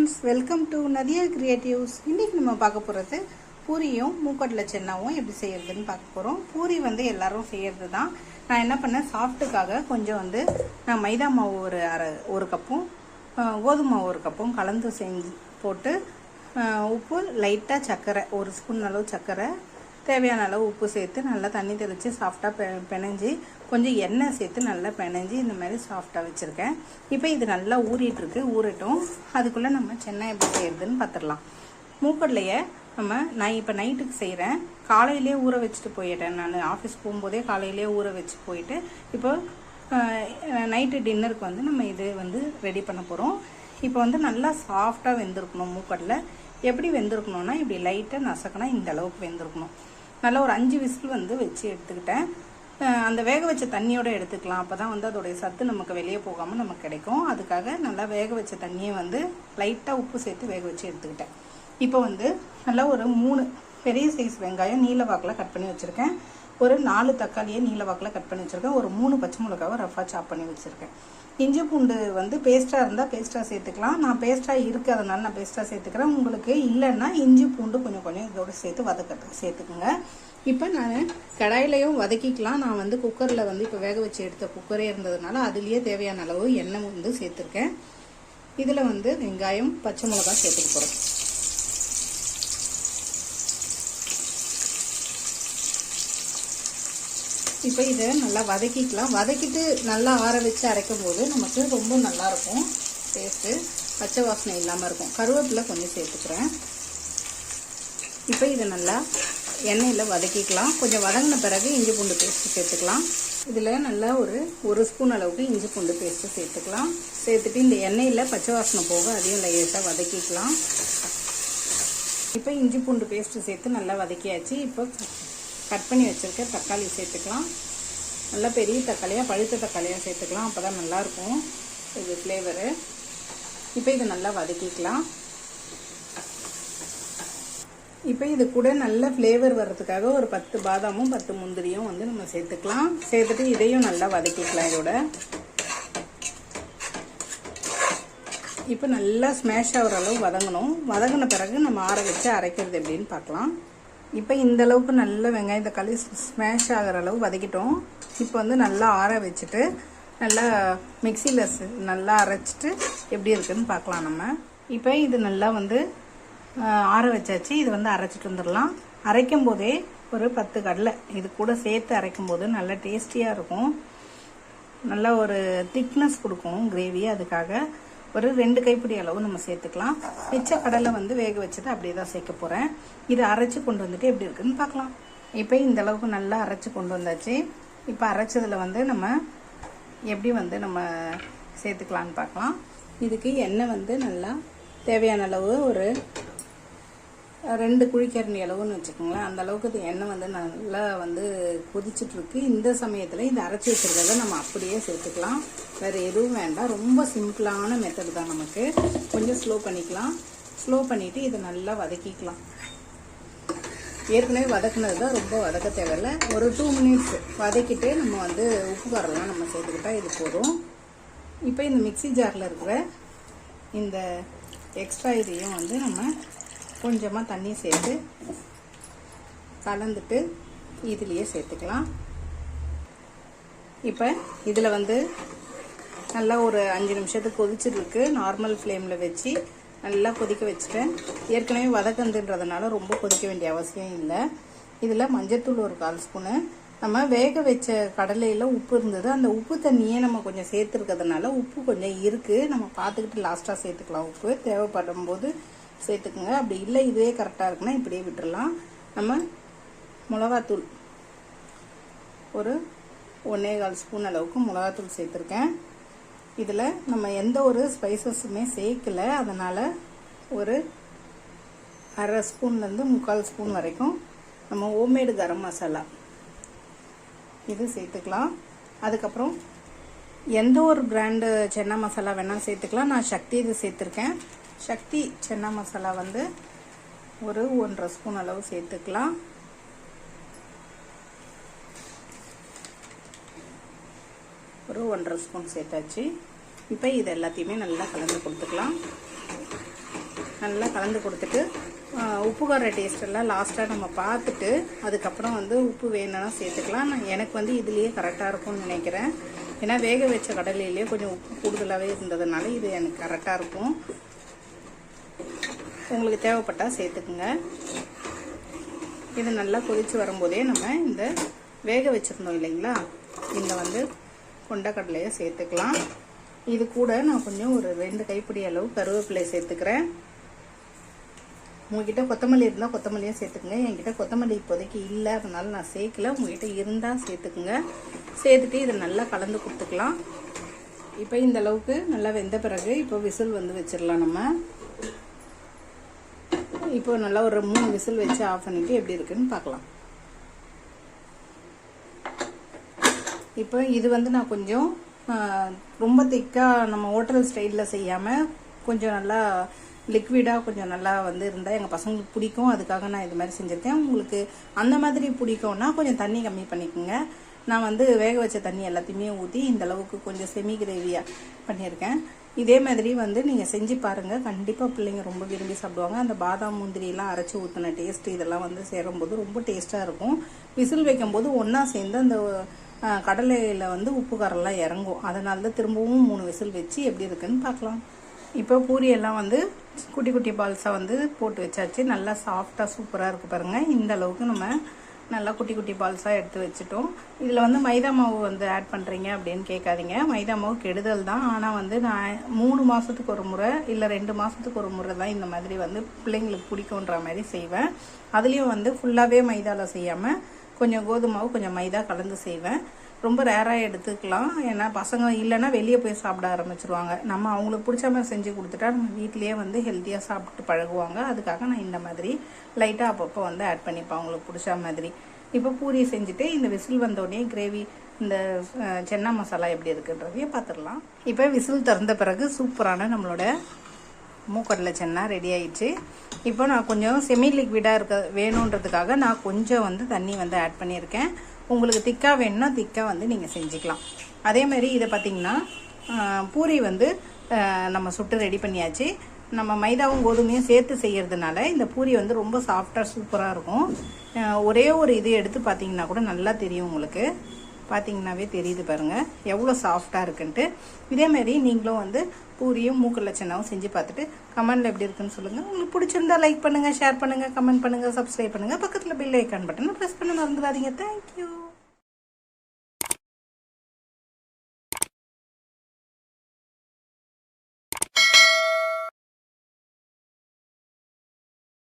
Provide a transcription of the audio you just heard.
Friends welcome to Nadiya creatives இன்றைக்கி நம்ம பார்க்க போகிறது பூரியும் மூக்கடலை சென்னாவும் எப்படி செய்யறதுன்னு பார்க்க போகிறோம் பூரி வந்து எல்லாரும் செய்கிறது தான் நான் என்ன பண்ணேன்? சாஃப்ட்டுக்காக கொஞ்சம் வந்து நான் மைதா மாவு ஒரு அரை ஒரு கப்பும் கோதுமை மாவு ஒரு கப்பும் கலந்து செஞ்சு போட்டு உப்பு லைட்டாக சர்க்கரை ஒரு ஸ்பூன் அளவு சர்க்கரை தேவையான அளவு உப்பு சேர்த்து நல்லா தண்ணி தெளித்து சாஃப்டாக பெ பிணைஞ்சி கொஞ்சம் எண்ணெய் சேர்த்து நல்லா பிணைஞ்சி இந்த மாதிரி சாஃப்டாக வச்சுருக்கேன். இப்போ இது நல்லா ஊறிட்டுருக்கு ஊறட்டும். அதுக்குள்ளே நம்ம சென்னை எப்படி செய்கிறதுன்னு பார்த்துடலாம் மூக்கடலையை நம்ம நான் இப்போ நைட்டுக்கு செய்கிறேன் காலையிலே ஊற வச்சுட்டு போயிட்டேன் நான். ஆஃபீஸ் போகும்போதே காலையிலே ஊற வச்சு போயிட்டு இப்போ நைட்டு டின்னருக்கு வந்து நம்ம இது வந்து ரெடி பண்ண போகிறோம் இப்போ வந்து நல்லா சாஃப்டாக வெந்திருக்கணும் மூக்கடலை. எப்படி வெந்திருக்கணும்னா இப்படி லைட்டாக நசக்கினா இந்த அளவுக்கு வெந்திருக்கணும். நல்லா ஒரு அஞ்சு விசில் வந்து வச்சு எடுத்துக்கிட்டேன். அந்த வேக வச்ச தண்ணியோட எடுத்துக்கலாம். அப்போ தான் வந்து அதோடைய சத்து நமக்கு வெளியே போகாமல் நமக்கு கிடைக்கும். அதுக்காக நல்லா வேக வச்ச தண்ணியை வந்து லைட்டாக உப்பு சேர்த்து வேக வச்சு எடுத்துக்கிட்டேன். இப்போ வந்து நல்லா ஒரு மூணு பெரிய சைஸ் வெங்காயம் நீல வாக்கில் கட் பண்ணி வச்சுருக்கேன். ஒரு நாலு தக்காளியை நீல வாக்கில் கட் பண்ணி வச்சுருக்கேன். ஒரு மூணு பச்சை மிளகாவை ரஃபாக சாப் பண்ணி வச்சுருக்கேன். இஞ்சி பூண்டு வந்து பேஸ்ட்டாக இருந்தால் பேஸ்ட்டாக சேர்த்துக்கலாம். நான் பேஸ்ட்டாக இருக்குது நான் பேஸ்ட்டாக சேர்த்துக்கிறேன். உங்களுக்கு இல்லைன்னா இஞ்சி பூண்டு கொஞ்சம் கொஞ்சம் இதோட சேர்த்து வதக்கிறதுக்கு சேர்த்துக்குங்க. இப்போ நான் கடாயிலையும் வதக்கிக்கலாம். நான் வந்து குக்கரில் வந்து இப்போ வேக வச்சு எடுத்த குக்கரே இருந்ததுனால அதுலேயே தேவையான அளவு எண்ணெய் வந்து சேர்த்துருக்கேன். இதில் வந்து வெங்காயம் பச்சை மிளகா சேர்த்துக்க போகிறோம் இப்போ இதை நல்லா வதக்கிக்கலாம். வதக்கிட்டு நல்லா ஆற வச்சு அரைக்கும் போது நமக்கு ரொம்ப நல்லா இருக்கும் டேஸ்ட்டு பச்சை வாசனை இல்லாமல் இருக்கும். கருவேப்பிலை கொஞ்சம் சேர்த்துக்கிறேன். இப்போ இதை நல்லா எண்ணெயில் வதக்கிக்கலாம். கொஞ்சம் வதங்கின பிறகு இஞ்சி பூண்டு பேஸ்ட்டு சேர்த்துக்கலாம். இதில் நல்லா ஒரு ஒரு ஸ்பூன் அளவுக்கு இஞ்சி பூண்டு பேஸ்ட்டு சேர்த்துக்கலாம். சேர்த்துட்டு இந்த எண்ணெயில் பச்சை வாசனை போக அதையும் லேசாக வதக்கிக்கலாம். இப்போ இஞ்சி பூண்டு பேஸ்ட்டு சேர்த்து நல்லா வதக்கியாச்சு. இப்போ கட் பண்ணி வச்சுருக்க தக்காளி சேர்த்துக்கலாம். நல்லா பெரிய தக்காளியாக பழுத்த தக்காளியாக சேர்த்துக்கலாம். அப்போ தான் நல்லாயிருக்கும் இது ஃப்ளேவரு இப்போ இதை நல்லா வதக்கிக்கலாம். இப்போ இது கூட நல்ல ஃப்ளேவர் வர்றதுக்காக ஒரு பத்து பாதாமும் பத்து முந்திரியும் வந்து நம்ம சேர்த்துக்கலாம். சேர்த்துட்டு இதையும் நல்லா வதக்கிக்கலாம் இதோட. இப்போ நல்லா ஸ்மேஷ் ஆகிற அளவு வதங்கணும். வதங்கின பிறகு நம்ம ஆற வச்சு அரைக்கிறது எப்படின்னு பார்க்கலாம். இப்போ இந்த அளவுக்கு நல்ல வெங்காயம் தக்காளி ஸ்மேஷ் ஆகிற அளவு வதக்கிட்டோம். இப்போ வந்து நல்லா ஆற வச்சுட்டு நல்லா மிக்சியில் நல்லா அரைச்சிட்டு எப்படி இருக்குதுன்னு பார்க்கலாம் நம்ம. இப்போ இது நல்லா வந்து ஆற வச்சாச்சு. இது வந்து அரைச்சிட்டு வந்துடலாம். அரைக்கும் போதே ஒரு பத்து கடலை. இது கூட சேர்த்து அரைக்கும் போது நல்லா டேஸ்டியாக இருக்கும். நல்லா ஒரு திக்னஸ் கொடுக்கும் கிரேவி அதுக்காக ஒரு ரெண்டு கைப்பிடி அளவு நம்ம சேர்த்துக்கலாம். மிச்ச கடலை வந்து வேக வச்சதை அப்படியே தான் சேர்க்க போகிறேன் இதை அரைச்சி கொண்டு வந்துட்டு எப்படி இருக்குன்னு பார்க்கலாம். இப்போ இந்த அளவுக்கு நல்லா அரைச்சி கொண்டு வந்தாச்சு. இப்போ அரைச்சதில் வந்து நம்ம எப்படி வந்து நம்ம சேர்த்துக்கலான்னு பார்க்கலாம். இதுக்கு எண்ணெய் வந்து நல்லா தேவையான அளவு ஒரு ரெண்டு குழிக்கரண்டி அளவுன்னு வச்சுக்கோங்களேன். அந்த அளவுக்கு இது எண்ணெய் வந்து நல்லா வந்து கொதிச்சிட்டுருக்கு இந்த சமயத்தில் இந்த அரைச்சி வச்சுருக்கிறத நம்ம அப்படியே சேர்த்துக்கலாம். வேறு எதுவும் வேண்டாம். ரொம்ப சிம்பிளான மெத்தடு தான் நமக்கு. கொஞ்சம் ஸ்லோ பண்ணிக்கலாம். ஸ்லோ பண்ணிவிட்டு இதை நல்லா வதக்கிக்கலாம். ஏற்கனவே வதக்குனது தான் ரொம்ப வதக்க தேவையில்ல. ஒரு டூ மினிட்ஸ் வதக்கிட்டு நம்ம வந்து உப்பு காரெல்லாம் நம்ம சேர்த்துக்கிட்டா இது போதும். இப்போ இந்த மிக்ஸி ஜாரில் இருக்கிற இந்த எக்ஸ்ட்ரா இதையும் வந்து நம்ம கொஞ்சமாக தண்ணி சேர்த்து கலந்துட்டு இதுலேயே சேர்த்துக்கலாம். இப்போ இதில் வந்து நல்லா ஒரு அஞ்சு நிமிஷத்துக்கு கொதிச்சிருக்கு. நார்மல் ஃப்ளேமில் வச்சு நல்லா கொதிக்க வச்சுட்டேன். ஏற்கனவே வதக்கந்துன்றதுனால ரொம்ப கொதிக்க வேண்டிய அவசியம் இல்லை. இதில் மஞ்சத்தூள் ஒரு கால் ஸ்பூனு. நம்ம வேக வச்ச கடலையில் உப்பு இருந்தது. அந்த உப்பு தண்ணியே நம்ம கொஞ்சம் சேர்த்துருக்கிறதுனால உப்பு கொஞ்சம் இருக்குது நம்ம பார்த்துக்கிட்டு லாஸ்ட்டாக சேர்த்துக்கலாம் உப்பு. தேவைப்படும் போது சேர்த்துக்குங்க. அப்படி இல்லை இதுவே கரெக்டாக இருக்குன்னா இப்படியே விட்டுடலாம் நம்ம மிளகாத்தூள். ஒரு ஒன்றே கால் ஸ்பூன் அளவுக்கு மிளகாத்தூள் சேர்த்துருக்கேன். இதில் நம்ம எந்த ஒரு ஸ்பைசஸுமே சேர்க்கல. அதனால் ஒரு அரை ஸ்பூன்லேருந்து முக்கால் ஸ்பூன் வரைக்கும் நம்ம ஹோம்மேடு கரம் மசாலா. இது சேர்த்துக்கலாம். அதுக்கப்புறம் எந்த ஒரு பிராண்டு சென்னா மசாலா வேணால் சேர்த்துக்கலாம். நான் சக்தி இது சேர்த்துருக்கேன். சக்தி சென்னா மசாலா வந்து ஒரு ஒன்றரை ஸ்பூன் அளவு சேர்த்துக்கலாம். ஒரு ஒன்றரை ஸ்பூன் சேர்த்தாச்சு. இப்போ இது எல்லாத்தையுமே நல்லா கலந்து கொடுத்துக்கலாம். நல்லா கலந்து கொடுத்துட்டு உப்பு கார டேஸ்டெல்லாம் லாஸ்ட்டாக நம்ம பார்த்துட்டு அதுக்கப்புறம் வந்து உப்பு வேணும்னா சேர்த்துக்கலாம். நான் எனக்கு வந்து இதுலேயே கரெக்டாக இருக்கும்னு நினைக்கிறேன். ஏன்னா வேக வச்ச கடலையிலேயே கொஞ்சம் உப்பு கூடுதலாகவே இருந்ததுனால இது எனக்கு கரெக்டாக இருக்கும். உங்களுக்கு தேவைப்பட்டால் சேர்த்துக்குங்க. இது நல்லா கொதித்து வரும்போதே நம்ம இந்த வேக வச்சுருந்தோம் இல்லைங்களா? இந்த வந்து கொண்டக்கடலையை சேர்த்துக்கலாம். இது கூட நான் கொஞ்சம் ஒரு ரெண்டு கைப்பிடி அளவு கருவேப்பிலை சேர்த்துக்கிறேன். உங்ககிட்ட கொத்தமல்லி இருந்தால் கொத்தமல்லியும் சேர்த்துக்குங்க. என்கிட்ட கொத்தமல்லி இப்போதைக்கு இல்லை அதனால நான் சேர்க்கல. உங்ககிட்ட இருந்தால் சேர்த்துக்குங்க. சேர்த்துட்டு இதை நல்லா கலந்து கொடுத்துக்கலாம். இப்போ இந்த அளவுக்கு நல்லா வெந்த பிறகு இப்போ விசில் வந்து வச்சிடலாம் நம்ம. இப்போ நல்லா ஒரு மூணு விசில் வச்சு ஆஃப் பண்ணிட்டு எப்படி இருக்குன்னு பார்க்கலாம். இப்போ இது வந்து நான் கொஞ்சம் ரொம்ப திக்காக நம்ம ஹோட்டல் ஸ்டைலில் செய்யாமல் கொஞ்சம் நல்லா லிக்விடாக கொஞ்சம் நல்லா வந்து இருந்தால் எங்கள் பசங்களுக்கு பிடிக்கும். அதுக்காக நான் இது மாதிரி செஞ்சுருக்கேன். உங்களுக்கு அந்த மாதிரி பிடிக்கும்னா கொஞ்சம் தண்ணி கம்மி பண்ணிக்கோங்க. நான் வந்து வேக வச்ச தண்ணி எல்லாத்தையுமே ஊற்றி இந்த அளவுக்கு கொஞ்சம் செமி கிரேவியாக பண்ணியிருக்கேன். இதே மாதிரி வந்து நீங்கள் செஞ்சு பாருங்கள் கண்டிப்பாக பிள்ளைங்க ரொம்ப விரும்பி சாப்பிடுவாங்க. அந்த பாதாம் முந்திரியெல்லாம் அரைச்சி ஊற்றின டேஸ்ட் இதெல்லாம் வந்து சேரும்போது ரொம்ப டேஸ்ட்டாக இருக்கும். விசில் வைக்கும்போது ஒன்றா சேர்ந்து அந்த கடலையில் வந்து உப்பு காரெல்லாம் இறங்கும். அதனால தான் திரும்பவும் மூணு விசில் வச்சு எப்படி இருக்குன்னு பார்க்கலாம். இப்போ பூரியெல்லாம் வந்து குட்டி குட்டி பால்ஸாக வந்து போட்டு வச்சாச்சு. நல்லா சாஃப்டாக சூப்பராக இருக்குது பாருங்கள் இந்த அளவுக்கு நம்ம நல்லா குட்டி குட்டி பால்ஸாக எடுத்து வச்சுட்டோம். இதில் வந்து மைதா மாவு வந்து ஆட் பண்ணுறீங்க அப்படின்னு கேட்காதீங்க. மைதா மாவு கெடுதல் தான். ஆனால் வந்து நான் மூணு மாதத்துக்கு ஒரு முறை இல்லை ரெண்டு மாதத்துக்கு ஒரு முறை தான் இந்த மாதிரி வந்து பிள்ளைங்களுக்கு பிடிக்குன்ற மாதிரி செய்வேன். அதுலேயும் வந்து ஃபுல்லாகவே மைதாவில் செய்யாமல் கொஞ்சம் கோதுமாவு கொஞ்சம் மைதா கலந்து செய்வேன். ரொம்ப ரேராக எடுத்துக்கலாம். ஏன்னா பசங்க இல்லைன்னா வெளியே போய் சாப்பிட ஆரம்பிச்சிருவாங்க. நம்ம அவங்களுக்கு பிடிச்ச மாதிரி செஞ்சு கொடுத்துட்டா நம்ம வீட்டிலேயே வந்து ஹெல்த்தியாக சாப்பிட்டு பழகுவாங்க. அதுக்காக நான் இந்த மாதிரி லைட்டாக அப்பப்போ வந்து ஆட் பண்ணிப்பேன் அவங்களுக்கு பிடிச்ச மாதிரி. இப்போ பூரி செஞ்சுட்டு இந்த விசில் வந்தோடனே கிரேவி இந்த சென்னா மசாலா எப்படி இருக்குன்றதையும் பார்த்துடலாம் இப்போ விசில் திறந்த பிறகு சூப்பரான நம்மளோட மூக்கடலை சென்னா ரெடி ஆயிடுச்சு. இப்போ நான் கொஞ்சம் செமி லிக்விடாக இருக்க வேணுன்றதுக்காக நான் கொஞ்சம் வந்து தண்ணி வந்து ஆட் பண்ணியிருக்கேன். உங்களுக்கு திக்காக வேணும்னா திக்காக வந்து நீங்கள் செஞ்சுக்கலாம். அதே மாதிரி இதை பார்த்தீங்கன்னா பூரி வந்து நம்ம சுட்டு ரெடி பண்ணியாச்சு. நம்ம மைதாவும் கோதுமையும் சேர்த்து செய்கிறதுனால இந்த பூரி வந்து ரொம்ப சாஃப்டாக சூப்பராக இருக்கும். ஒரே ஒரு இது எடுத்து பார்த்தீங்கன்னா கூட நல்லா தெரியும் உங்களுக்கு. பார்த்தீங்கன்னாவே தெரியுது பாருங்கள் எவ்வளோ சாஃப்டாக இருக்குன்ட்டு. இதே மாதிரி நீங்களும் வந்து பூரியும் மூக்கு லட்சணாவும் செஞ்சு பார்த்துட்டு கமெண்டில் எப்படி இருக்குன்னு சொல்லுங்கள் உங்களுக்கு பிடிச்சிருந்தா லைக் பண்ணுங்கள் ஷேர் பண்ணுங்கள் கமெண்ட் பண்ணுங்கள் சப்ஸ்கிரைப் பண்ணுங்கள் பக்கத்தில் பில் ஐக்கான் பட்டனை ப்ரெஸ் பண்ண மறந்துடாதீங்க. தேங்க்யூ